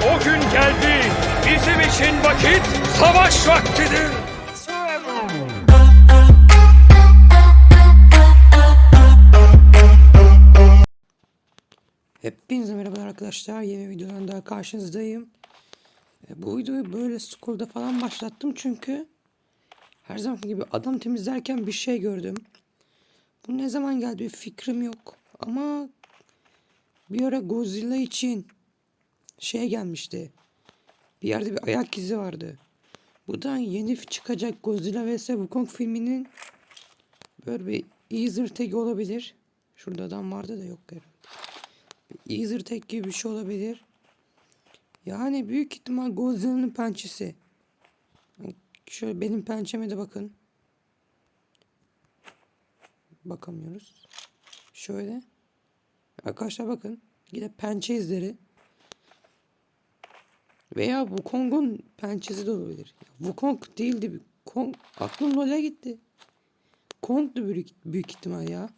O gün geldi. Bizim için vakit savaş vaktidir. Hepinize merhabalar arkadaşlar. Yeni videodan daha karşınızdayım. Bu videoyu böyle school'da falan başlattım çünkü her zamanki gibi adam temizlerken bir şey gördüm. Bu ne zaman geldi bir fikrim yok. Ama bir ara Godzilla için şey gelmişti. Bir yerde bir ayak izi vardı. Bu da yeni çıkacak Godzilla vs Wukong filminin böyle bir easter tag olabilir. Şurada adam vardı da yok herhalde. Easter tag gibi bir şey olabilir. Yani büyük ihtimal Godzilla'nın pençesi. Şöyle benim pençeme de bakın. Bakamıyoruz. Şöyle. Arkadaşlar bakın. Yine pençe izleri. Veya Wukong'un pençesi de olabilir. Wukong değildi. Kong. Aklım LoL'e gitti. Kong'du büyük, büyük ihtimal ya.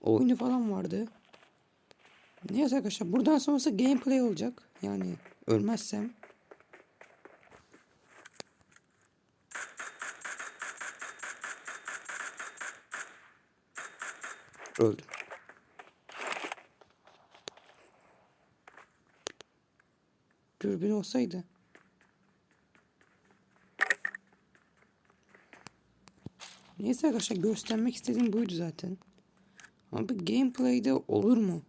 Oyunu falan vardı. Neyse arkadaşlar buradan sonrası gameplay olacak. Yani ölmezsem. Öldüm. Dürbün olsaydı. Neyse arkadaşlar göstermek istediğim buydu zaten. Ama bu gameplay'de olur mu?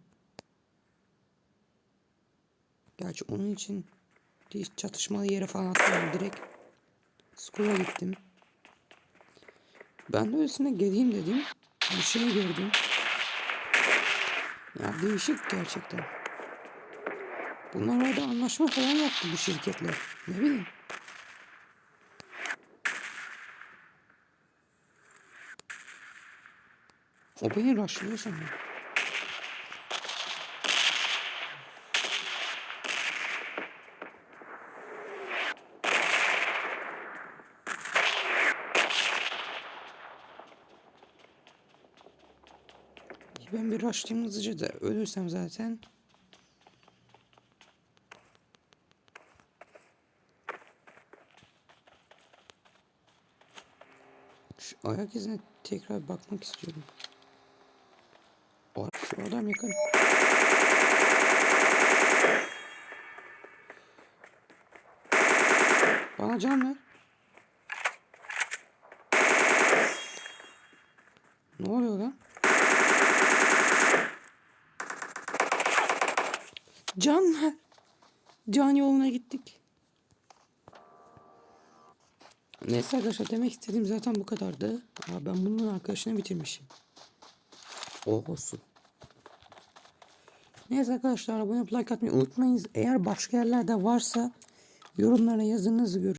Gerçi onun için hiç çatışmalı yere falan atmadım direkt. School'a gittim. Ben de öylesine geleyim dedim. Bir şey gördüm. Ya değişik gerçekten. Bunlar orada anlaşma falan yaptı bu şirketler. Ne bileyim. O beni rushlıyor sanırım. Ben bir rushlayayım hızlıca da ölürsem zaten. Şu ayak izine tekrar bakmak istiyorum. O- Şu adam yakın. Bana can ver. Ne oluyor lan? Can ver. Can yoluna gittik. Neyse arkadaşlar demek istediğim zaten bu kadardı. Aa, ben bunun arkadaşını bitirmişim. Oh olsun. Neyse arkadaşlar abone olup like atmayı unutmayınız. Eğer başka yerlerde varsa yorumlara yazınız. Görüşürüz.